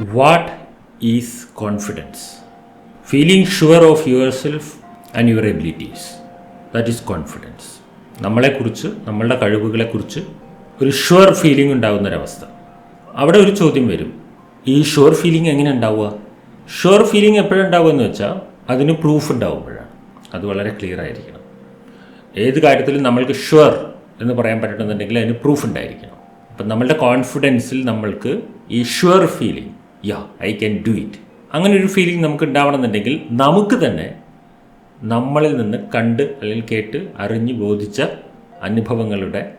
What is confidence feeling sure of yourself and your abilities that is confidence നമ്മളെക്കുറിച്ച് നമ്മളുടെ കഴിവുകളെക്കുറിച്ച് ഒരു sure feeling ഉണ്ടാകുന്നൊരവസ്ഥ. അവിടെ ഒരു ചോദ്യം വരും. ഈ ഷുവർ ഫീലിംഗ് എങ്ങനെ ഉണ്ടാവുക? ഷുവർ ഫീലിംഗ് എപ്പോഴുണ്ടാവുക എന്ന് വെച്ചാൽ അതിന് പ്രൂഫ് ഉണ്ടാവുമ്പോഴാണ്. അത് വളരെ ക്ലിയർ ആയിരിക്കണം. ഏത് കാര്യത്തിലും നമ്മൾക്ക് ഷുവർ എന്ന് പറയാൻ പറ്റണമെന്നുണ്ടെങ്കിൽ അതിന് പ്രൂഫ് ഉണ്ടായിരിക്കണം. അപ്പം നമ്മളുടെ കോൺഫിഡൻസിൽ നമ്മൾക്ക് ഈ sure feeling yeah I can do it അങ്ങനെ ഒരു ഫീലിംഗ് നമുക്ക് ഉണ്ടാവണമെന്നുണ്ടെങ്കിൽ നമുക്ക് തന്നെ നമ്മളിൽ നിന്ന് കണ്ട് അല്ലെങ്കിൽ കേട്ട് അറിഞ്ഞ് ബോധിച്ച അനുഭവങ്ങളുടെ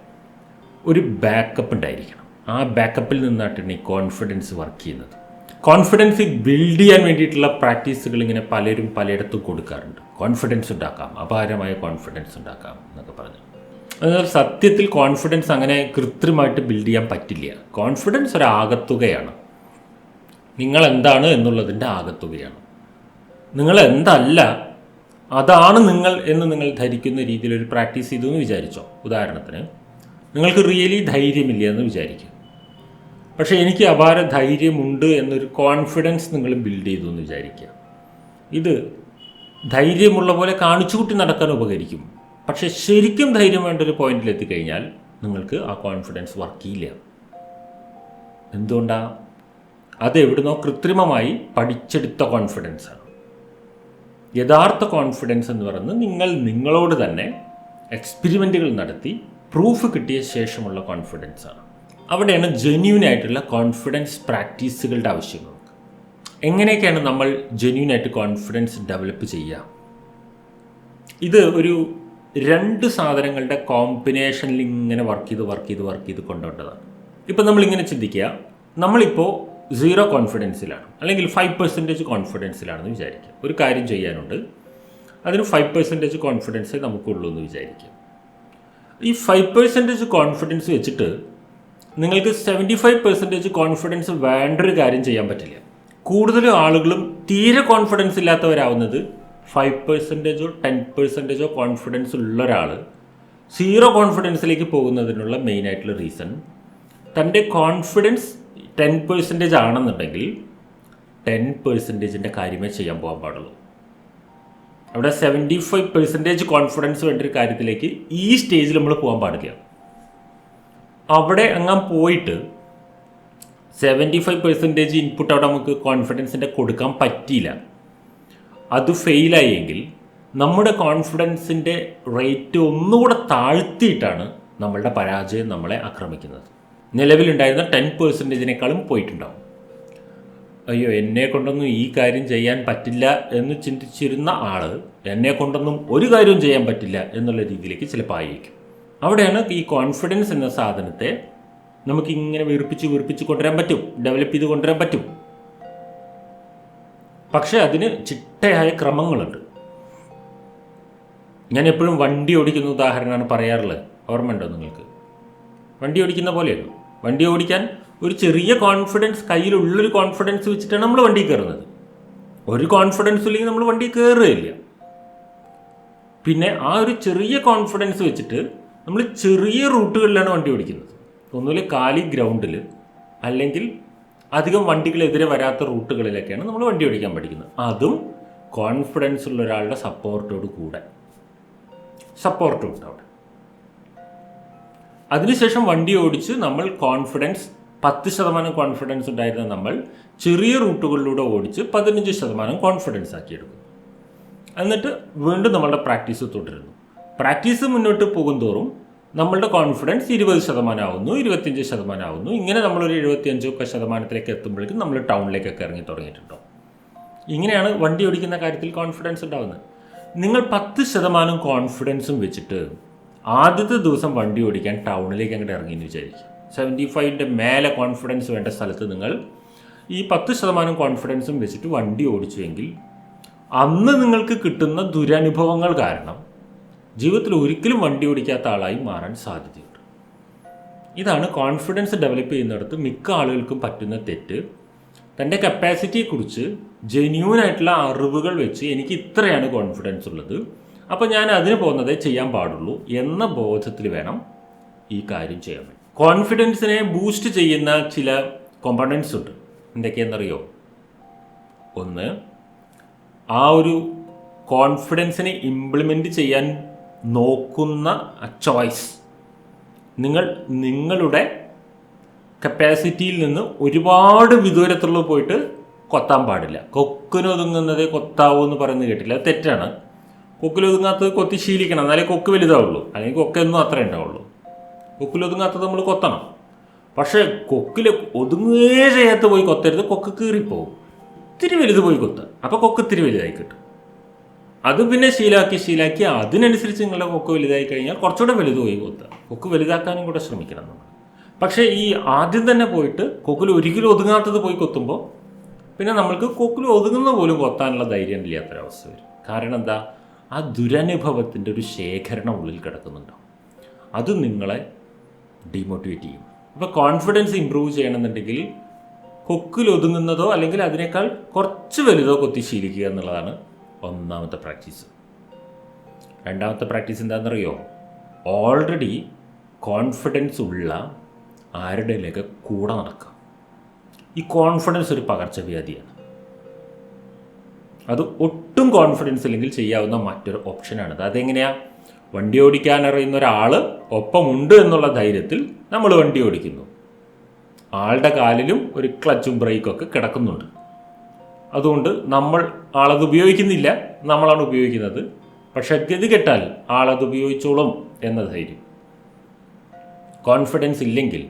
ഒരു ബാക്കപ്പ് ഉണ്ടായിരിക്കണം. ആ ബാക്കപ്പിൽ നിന്നായിട്ടാണ് ഈ കോൺഫിഡൻസ് വർക്ക് ചെയ്യുന്നത്. കോൺഫിഡൻസ് ബിൽഡ് ചെയ്യാൻ വേണ്ടിയിട്ടുള്ള പ്രാക്ടീസുകൾ ഇങ്ങനെ പലരും പലയിടത്തും കൊടുക്കാറുണ്ട്. കോൺഫിഡൻസ് ഉണ്ടാക്കാം അപാരമായ കോൺഫിഡൻസ് ഉണ്ടാക്കാം എന്നൊക്കെ പറഞ്ഞു. എന്നാൽ സത്യത്തിൽ കോൺഫിഡൻസ് അങ്ങനെ കൃത്രിമമായിട്ട് ബിൽഡ് ചെയ്യാൻ പറ്റില്ല. കോൺഫിഡൻസ് ഒരു ആകത്തുകയാണ് നിങ്ങൾ എന്താണ് എന്നുള്ളതിന്റെ ആകത്തുകയാണ്. നിങ്ങൾ എന്തല്ല അതാണ് നിങ്ങൾ എന്ന് നിങ്ങൾ ധരിക്കുന്ന രീതിയിൽ ഒരു പ്രാക്ടീസ് ചെയ്തു എന്ന് വിചാരിച്ചോ? ഉദാഹരണത്തിന് നിങ്ങൾക്ക് റിയലി ധൈര്യമില്ല എന്ന് വിചാരിക്കും. പക്ഷേ എനിക്ക് അപാര ധൈര്യമുണ്ട് എന്നൊരു കോൺഫിഡൻസ് നിങ്ങൾ ബിൽഡ് ചെയ്തു എന്ന് വിചാരിക്കുക. ഇത് ധൈര്യമുള്ള പോലെ കാണിച്ചു കൂട്ടി നടക്കാൻ ഉപകരിക്കും. പക്ഷേ ശരിക്കും ധൈര്യം വേണ്ട ഒരു പോയിന്റിൽ എത്തിക്കഴിഞ്ഞാൽ നിങ്ങൾക്ക് ആ കോൺഫിഡൻസ് വർക്ക് ചെയ്യില്ല. എന്തുകൊണ്ടാണ് അത് എവിടുന്നോ കൃത്രിമമായി പഠിച്ചെടുത്ത കോൺഫിഡൻസ് ആണ്. യഥാർത്ഥ കോൺഫിഡൻസ് എന്ന് പറയുന്നത് നിങ്ങൾ നിങ്ങളോട് തന്നെ എക്സ്പെരിമെന്റുകൾ നടത്തി പ്രൂഫ് കിട്ടിയ ശേഷമുള്ള കോൺഫിഡൻസ് ആണ്. അവിടെയാണ് ജെന്യൂൻ ആയിട്ടുള്ള കോൺഫിഡൻസ് പ്രാക്ടീസുകളുടെ ആവശ്യം നമുക്ക് എങ്ങനെയൊക്കെയാണ് നമ്മൾ ജെന്യൂൻ ആയിട്ട് കോൺഫിഡൻസ് ഡെവലപ്പ് ചെയ്യുക? ഇത് ഒരു രണ്ട് സാധനങ്ങളുടെ കോമ്പിനേഷനിൽ ഇങ്ങനെ വർക്ക് ചെയ്ത് വർക്ക് ചെയ്ത് വർക്ക് ചെയ്ത് കൊണ്ടുവന്നതാണ് ഇപ്പം നമ്മളിങ്ങനെ ചിന്തിക്കുക. നമ്മളിപ്പോൾ സീറോ കോൺഫിഡൻസിലാണ് അല്ലെങ്കിൽ ഫൈവ് പെർസെന്റേജ് കോൺഫിഡൻസിലാണെന്ന് വിചാരിക്കുക ഒരു കാര്യം ചെയ്യാനുണ്ട്. അതിന് ഫൈവ് പെർസെന്റേജ് കോൺഫിഡൻസേ നമുക്കുള്ളൂ എന്ന് വിചാരിക്കുക ഈ ഫൈവ് പെർസെന്റേജ് കോൺഫിഡൻസ് വെച്ചിട്ട് നിങ്ങൾക്ക് സെവന്റി ഫൈവ് പെർസെന്റേജ് കോൺഫിഡൻസ് വേണ്ടൊരു കാര്യം ചെയ്യാൻ പറ്റില്ല. കൂടുതൽ ആളുകളും തീരെ കോൺഫിഡൻസ് ഇല്ലാത്തവരാവുന്നത് ഫൈവ് പെർസെന്റേജോ ടെൻ പെർസെന്റേജോ കോൺഫിഡൻസ് ഉള്ള ഒരാൾ സീറോ കോൺഫിഡൻസിലേക്ക് പോകുന്നതിനുള്ള മെയിനായിട്ടുള്ള റീസൺ തന്റെ കോൺഫിഡൻസ് ടെൻ പെർസെന്റേജ് ആണെന്നുണ്ടെങ്കിൽ ടെൻ പെർസെന്റേജിന്റെ കാര്യമേ ചെയ്യാൻ പോകാൻ പാടുള്ളൂ. അവിടെ സെവന്റി ഫൈവ് പെർസെന്റേജ് കോൺഫിഡൻസ് വേണ്ട ഒരു കാര്യത്തിലേക്ക് ഈ സ്റ്റേജിൽ നമ്മൾ പോകാൻ പാടില്ല അവിടെ അങ്ങാൻ പോയിട്ട് സെവന്റി ഫൈവ് പെർസെന്റേജ് ഇൻപുട്ട് അവിടെ നമുക്ക് കോൺഫിഡൻസിന്റെ കൊടുക്കാൻ പറ്റിയില്ല. അത് ഫെയിലായെങ്കിൽ നമ്മുടെ കോൺഫിഡൻസിന്റെ റേറ്റ് ഒന്നുകൂടെ താഴ്ത്തിയിട്ടാണ് നമ്മളുടെ പരാജയം നമ്മളെ ആക്രമിക്കുന്നത്. നിലവിലുണ്ടായിരുന്ന ടെൻ പെർസെന്റേജിനേക്കാളും പോയിട്ടുണ്ടാവും. അയ്യോ എന്നെ കൊണ്ടൊന്നും ഈ കാര്യം ചെയ്യാൻ പറ്റില്ല എന്ന് ചിന്തിച്ചിരുന്ന ആൾ എന്നെ കൊണ്ടൊന്നും ഒരു കാര്യവും ചെയ്യാൻ പറ്റില്ല എന്നുള്ള രീതിയിലേക്ക് ചിലപ്പോൾ ആയിരിക്കും. അവിടെയാണ് ഈ കോൺഫിഡൻസ് എന്ന സാധനത്തെ നമുക്കിങ്ങനെ വീർപ്പിച്ച് വീർപ്പിച്ച് കൊണ്ടുവരാൻ പറ്റും ഡെവലപ്പ് ചെയ്ത് കൊണ്ടുവരാൻ പറ്റും. പക്ഷേ അതിന് ചിട്ടയായ ക്രമങ്ങളുണ്ട്. ഞാൻ എപ്പോഴും വണ്ടി ഓടിക്കുന്ന ഉദാഹരണമാണ് പറയാറുള്ളത്. ഓർമ്മയുണ്ടോ നിങ്ങൾക്ക്? വണ്ടി ഓടിക്കുന്ന പോലെയല്ലോ വണ്ടി ഓടിക്കാൻ ഒരു ചെറിയ കോൺഫിഡൻസ് കയ്യിലുള്ളൊരു കോൺഫിഡൻസ് വെച്ചിട്ടാണ് നമ്മൾ വണ്ടി കയറുന്നത്. ഒരു കോൺഫിഡൻസ് ഇല്ലെങ്കിൽ നമ്മൾ വണ്ടി കയറുകയില്ല. പിന്നെ ആ ഒരു ചെറിയ കോൺഫിഡൻസ് വെച്ചിട്ട് നമ്മൾ ചെറിയ റൂട്ടുകളിലാണ് വണ്ടി ഓടിക്കുന്നത്. ഒന്നുമില്ല കാലി ഗ്രൗണ്ടിൽ അല്ലെങ്കിൽ അധികം വണ്ടികളെതിരെ വരാത്ത റൂട്ടുകളിലൊക്കെയാണ് നമ്മൾ വണ്ടി ഓടിക്കാൻ പഠിക്കുന്നത്. അതും കോൺഫിഡൻസ് ഉള്ള ഒരാളുടെ സപ്പോർട്ടോട് കൂടെ. സപ്പോർട്ടും ഉണ്ട് അവിടെ അതിനുശേഷം വണ്ടി ഓടിച്ച് നമ്മൾ കോൺഫിഡൻസ് പത്ത് ശതമാനം കോൺഫിഡൻസ് ഉണ്ടായിരുന്ന നമ്മൾ ചെറിയ റൂട്ടുകളിലൂടെ ഓടിച്ച് പതിനഞ്ച് ശതമാനം കോൺഫിഡൻസ് ആക്കിയെടുക്കും. എന്നിട്ട് വീണ്ടും നമ്മളുടെ പ്രാക്ടീസ് തുടരുന്നു. പ്രാക്ടീസ് മുന്നോട്ട് പോകുന്തോറും നമ്മളുടെ കോൺഫിഡൻസ് ഇരുപത് ശതമാനം ആവുന്നു ഇരുപത്തിയഞ്ച് ശതമാനം ആവുന്നു. ഇങ്ങനെ നമ്മളൊരു എഴുപത്തിയഞ്ചൊക്കെ ശതമാനത്തിലേക്ക് എത്തുമ്പോഴേക്കും നമ്മൾ ടൗണിലേക്കൊക്കെ ഇറങ്ങി തുടങ്ങിയിട്ടുണ്ടോ. ഇങ്ങനെയാണ് വണ്ടി ഓടിക്കുന്ന കാര്യത്തിൽ കോൺഫിഡൻസ് ഉണ്ടാവുന്നത്. നിങ്ങൾ പത്ത് ശതമാനം കോൺഫിഡൻസും വെച്ചിട്ട് ആദ്യത്തെ ദിവസം വണ്ടി ഓടിക്കാൻ ടൗണിലേക്ക് അങ്ങോട്ട് ഇറങ്ങി എന്ന് വിചാരിക്കും. സെവന്റി ഫൈവിന്റെ മേലെ കോൺഫിഡൻസ് വേണ്ട സ്ഥലത്ത് നിങ്ങൾ ഈ പത്ത് ശതമാനം കോൺഫിഡൻസും വെച്ചിട്ട് വണ്ടി ഓടിച്ചുവെങ്കിൽ അന്ന് നിങ്ങൾക്ക് കിട്ടുന്ന ദുരനുഭവങ്ങൾ കാരണം ജീവിതത്തിൽ ഒരിക്കലും വണ്ടി ഓടിക്കാത്ത ആളായി മാറാൻ സാധ്യതയുണ്ട്. ഇതാണ് കോൺഫിഡൻസ് ഡെവലപ്പ് ചെയ്യുന്നിടത്ത് മിക്ക ആളുകൾക്കും പറ്റുന്ന തെറ്റ്. തന്റെ കപ്പാസിറ്റിയെക്കുറിച്ച് ജെന്യൂൻ ആയിട്ടുള്ള അറിവുകൾ വെച്ച് എനിക്ക് ഇത്രയാണ് കോൺഫിഡൻസ് ഉള്ളത്. അപ്പോൾ ഞാൻ അതിന് പോകുന്നതേ ചെയ്യാൻ പാടുള്ളൂ എന്ന ബോധത്തിൽ വേണം ഈ കാര്യം ചെയ്യാൻ. കോൺഫിഡൻസിനെ ബൂസ്റ്റ് ചെയ്യുന്ന ചില കോമ്പണൻസ് ഉണ്ട്. എന്തൊക്കെയാണെന്നറിയോ ഒന്ന് ആ ഒരു കോൺഫിഡൻസിനെ ഇംപ്ലിമെന്റ് ചെയ്യാൻ നോക്കുന്ന ചോയ്സ് നിങ്ങൾ നിങ്ങളുടെ കപ്പാസിറ്റിയിൽ നിന്ന് ഒരുപാട് വിദൂരത്തുള്ള പോയിട്ട് കൊത്താൻ പാടില്ല. കൊക്കിനൊതുങ്ങുന്നതേ കൊത്താവൂ എന്ന് പറയുന്നത് കേട്ടില്ല തെറ്റാണ്. കൊക്കിലൊതുങ്ങാത്തത് കൊത്തി ശീലിക്കണം. എന്നാലേ കൊക്ക് വലുതാവുള്ളൂ. അല്ലെങ്കിൽ കൊക്കൊന്നും അത്ര ഉണ്ടാവുള്ളൂ. കൊക്കിലൊതുങ്ങാത്തത് നമ്മൾ കൊത്തണം. പക്ഷേ കൊക്കിൽ ഒതുങ്ങുകയേ ചെയ്യാത്ത പോയി കൊത്തരുത് കൊക്ക് കീറിപ്പോവും. ഇത്തിരി വലുത് പോയി കൊത്ത. അപ്പോൾ കൊക്ക് ഇത്തിരി വലുതായി കിട്ടും. അത് പിന്നെ ശീലാക്കി ശീലാക്കി അതിനനുസരിച്ച് നിങ്ങളുടെ കൊക്ക് വലുതായി കഴിഞ്ഞാൽ കുറച്ചുകൂടെ വലുത് പോയി കൊത്തുക കൊക്ക് വലുതാക്കാനും കൂടെ ശ്രമിക്കണം നമ്മൾ പക്ഷേ ഈ ആദ്യം തന്നെ പോയിട്ട് കൊക്കിൽ ഒരിക്കലും ഒതുങ്ങാത്തത് പോയി കൊത്തുമ്പോൾ പിന്നെ നമ്മൾക്ക് കൊക്കിൽ ഒതുങ്ങുന്ന പോലും കൊത്താനുള്ള ധൈര്യം ഇല്ലാത്തൊരവസ്ഥ വരും. കാരണം എന്താ? ആ ദുരനുഭവത്തിന്റെ ഒരു ശേഖരണം ഉള്ളിൽ കിടക്കുന്നുണ്ടാവും അത് നിങ്ങളെ ഡീമോട്ടിവേറ്റ് ചെയ്യും. അപ്പോൾ കോൺഫിഡൻസ് ഇമ്പ്രൂവ് ചെയ്യണമെന്നുണ്ടെങ്കിൽ കൊക്കിൽ ഒതുങ്ങുന്നതോ അല്ലെങ്കിൽ അതിനേക്കാൾ കുറച്ച് വലുതോ കൊത്തി ശീലിക്കുക എന്നുള്ളതാണ് ഒന്നാമത്തെ പ്രാക്ടീസ് രണ്ടാമത്തെ പ്രാക്ടീസ് എന്താണെന്നറിയോ? ഓൾറെഡി കോൺഫിഡൻസ് ഉള്ള ആരുടെയിലേക്ക് കൂടെ നടക്കുക. ഈ കോൺഫിഡൻസ് ഒരു പകർച്ചവ്യാധിയാണ്. അത് ഒട്ടും കോൺഫിഡൻസ് ഇല്ലെങ്കിൽ ചെയ്യാവുന്ന മറ്റൊരു ഓപ്ഷനാണ് അതെങ്ങനെയാ? വണ്ടി ഓടിക്കാൻ അറിയുന്ന ഒരാൾ ഒപ്പമുണ്ട് എന്നുള്ള ധൈര്യത്തിൽ നമ്മൾ വണ്ടി ഓടിക്കുന്നു. ആളുടെ കാലിലും ഒരു ക്ലച്ചും ബ്രേക്കും ഒക്കെ കിടക്കുന്നുണ്ട്. അതുകൊണ്ട് നമ്മൾ ആളത് ഉപയോഗിക്കുന്നില്ല. നമ്മളാണ് ഉപയോഗിക്കുന്നത്. പക്ഷെ ഗതി കെട്ടാൽ ആളത് ഉപയോഗിച്ചോളും എന്ന ധൈര്യം. കോൺഫിഡൻസ് ഇല്ലെങ്കിൽ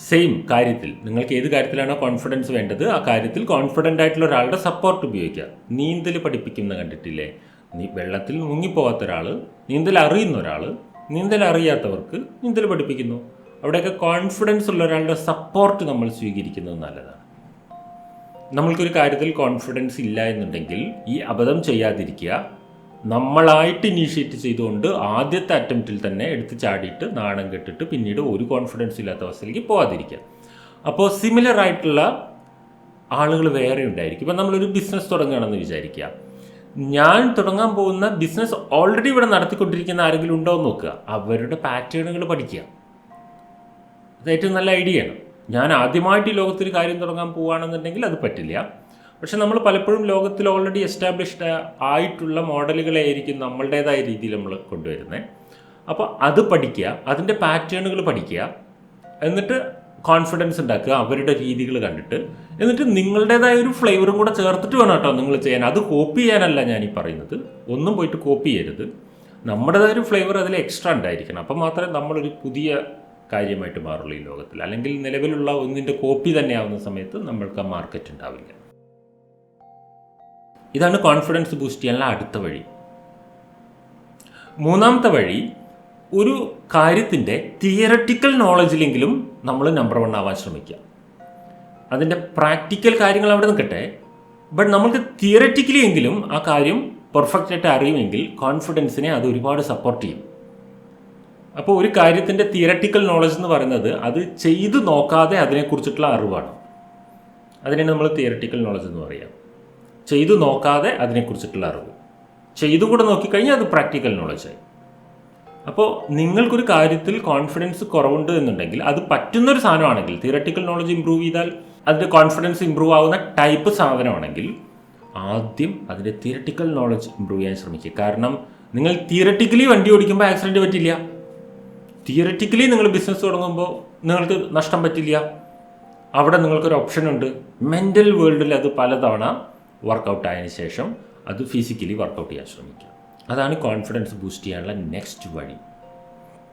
സെയിം കാര്യത്തിൽ. നിങ്ങൾക്ക് ഏത് കാര്യത്തിലാണോ കോൺഫിഡൻസ് വേണ്ടത് ആ കാര്യത്തിൽ കോൺഫിഡന്റ് ആയിട്ടുള്ള ഒരാളുടെ സപ്പോർട്ട് ഉപയോഗിക്കുക. നീന്തൽ പഠിപ്പിക്കുന്ന കണ്ടിട്ടില്ലേ? നീ വെള്ളത്തിൽ മുങ്ങിപ്പോകാത്ത ഒരാൾ നീന്തൽ അറിയുന്ന ഒരാൾ നീന്തൽ അറിയാത്തവർക്ക് നീന്തൽ പഠിപ്പിക്കുന്നു. അവിടെയൊക്കെ കോൺഫിഡൻസ് ഉള്ള ഒരാളുടെ സപ്പോർട്ട് നമ്മൾ സ്വീകരിക്കുന്നത് നല്ലതാണ്. നമ്മൾക്കൊരു കാര്യത്തിൽ കോൺഫിഡൻസ് ഇല്ല എന്നുണ്ടെങ്കിൽ ഈ അബദ്ധം ചെയ്യാതിരിക്കുക നമ്മളായിട്ട് ഇനീഷ്യേറ്റ് ചെയ്തുകൊണ്ട് ആദ്യത്തെ അറ്റംപ്റ്റിൽ തന്നെ എടുത്ത് ചാടിയിട്ട് നാണം കെട്ടിട്ട് പിന്നീട് ഒരു കോൺഫിഡൻസ് ഇല്ലാത്ത അവസ്ഥയിലേക്ക് പോകാതിരിക്കുക അപ്പോൾ സിമിലർ ആയിട്ടുള്ള ആളുകൾ വേറെ ഉണ്ടായിരിക്കും. ഇപ്പം നമ്മളൊരു ബിസിനസ് തുടങ്ങുകയാണെന്ന് വിചാരിക്കുക. ഞാൻ തുടങ്ങാൻ പോകുന്ന ബിസിനസ് ഓൾറെഡി ഇവിടെ നടത്തിക്കൊണ്ടിരിക്കുന്ന ആരെങ്കിലും ഉണ്ടോ എന്ന് നോക്കുക. അവരുടെ പാറ്റേണുകൾ പഠിക്കുക. അത് ഏറ്റവും നല്ല ഐഡിയ ആണ്. ഞാൻ ആദ്യമായിട്ട് ഈ ലോകത്തിൽ കാര്യം തുടങ്ങാൻ പോവുകയാണെന്നുണ്ടെങ്കിൽ അത് പറ്റില്ല. പക്ഷെ നമ്മൾ പലപ്പോഴും ലോകത്തിൽ ഓൾറെഡി എസ്റ്റാബ്ലിഷ്ഡ് ആയിട്ടുള്ള മോഡലുകളെ ആയിരിക്കും നമ്മളുടേതായ രീതിയിൽ നമ്മൾ കൊണ്ടുവരുന്നത് അപ്പോൾ അത് പഠിക്കുക അതിന്റെ പാറ്റേണുകൾ പഠിക്കുക എന്നിട്ട് കോൺഫിഡൻസ് ഉണ്ടാക്കുക അവരുടെ രീതികൾ കണ്ടിട്ട് എന്നിട്ട് നിങ്ങളുടേതായ ഒരു ഫ്ലേവറും കൂടെ ചേർത്തിട്ട് വേണം കേട്ടോ നിങ്ങൾ ചെയ്യാൻ. അത് കോപ്പി ചെയ്യാനല്ല ഞാൻ ഈ പറയുന്നത്. ഒന്നും പോയിട്ട് കോപ്പി ചെയ്യരുത്. നമ്മുടേതായ ഒരു ഫ്ലേവർ അതിൽ എക്സ്ട്രാ ഉണ്ടായിരിക്കണം. അപ്പം മാത്രമേ നമ്മളൊരു പുതിയ കാര്യമായിട്ട് മാറുള്ളൂ ഈ ലോകത്തിൽ. അല്ലെങ്കിൽ നിലവിലുള്ള ഒന്നിന്റെ കോപ്പി തന്നെയാവുന്ന സമയത്ത് നമ്മൾക്ക് ആ മാർക്കറ്റ് ഉണ്ടാവില്ല. ഇതാണ് കോൺഫിഡൻസ് ബൂസ്റ്റ് ചെയ്യാനുള്ള അടുത്ത വഴി. മൂന്നാമത്തെ വഴി ഒരു കാര്യത്തിന്റെ തിയററ്റിക്കൽ നോളജിലെങ്കിലും നമ്മൾ നമ്പർ വൺ ആവാൻ ശ്രമിക്കുക. അതിന്റെ പ്രാക്ടിക്കൽ കാര്യങ്ങൾ അവിടെ നിൽക്കട്ടെ. ബട്ട് നമുക്ക് തിയററ്റിക്കലി എങ്കിലും ആ കാര്യം പെർഫെക്റ്റ് ആയിട്ട് അറിയുമെങ്കിൽ കോൺഫിഡൻസിനെ അത് ഒരുപാട് സപ്പോർട്ട് ചെയ്യും. അപ്പോൾ ഒരു കാര്യത്തിന്റെ തിയററ്റിക്കൽ നോളജ് എന്ന് പറയുന്നത് അത് ചെയ്തു നോക്കാതെ അതിനെക്കുറിച്ചിട്ടുള്ള അറിവാണ്. അതിനെ നമ്മൾ തിയററ്റിക്കൽ നോളജ് എന്ന് പറയാം ചെയ്തു നോക്കാതെ അതിനെക്കുറിച്ചിട്ടുള്ള അറിവ്. ചെയ്തു കൂടെ നോക്കിക്കഴിഞ്ഞാൽ അത് പ്രാക്ടിക്കൽ നോളജായി അപ്പോൾ നിങ്ങൾക്കൊരു കാര്യത്തിൽ കോൺഫിഡൻസ് കുറവുണ്ട് എന്നുണ്ടെങ്കിൽ അത് പറ്റുന്നൊരു സാധനമാണെങ്കിൽ തിയററ്റിക്കൽ നോളജ് ഇമ്പ്രൂവ് ചെയ്താൽ അതിന്റെ കോൺഫിഡൻസ് ഇമ്പ്രൂവ് ആവുന്ന ടൈപ്പ് സാധനമാണെങ്കിൽ ആദ്യം അതിന്റെ തിയററ്റിക്കൽ നോളജ് ഇമ്പ്രൂവ് ചെയ്യാൻ ശ്രമിക്കുക. കാരണം നിങ്ങൾ തിയററ്റിക്കലി വണ്ടി ഓടിക്കുമ്പോൾ ആക്സിഡന്റ് പറ്റില്ല. തിയററ്റിക്കലി നിങ്ങൾ ബിസിനസ് തുടങ്ങുമ്പോൾ നിങ്ങൾക്ക് നഷ്ടം പറ്റില്ല. അവിടെ നിങ്ങൾക്കൊരു ഓപ്ഷൻ ഉണ്ട്. മെന്റൽ വേൾഡിൽ അത് പലതവണ വർക്കൗട്ട് ആയതിനു ശേഷം അത് ഫിസിക്കലി വർക്കൗട്ട് ചെയ്യാൻ ശ്രമിക്കുക. അതാണ് കോൺഫിഡൻസ് ബൂസ്റ്റ് ചെയ്യാനുള്ള നെക്സ്റ്റ് വഴി.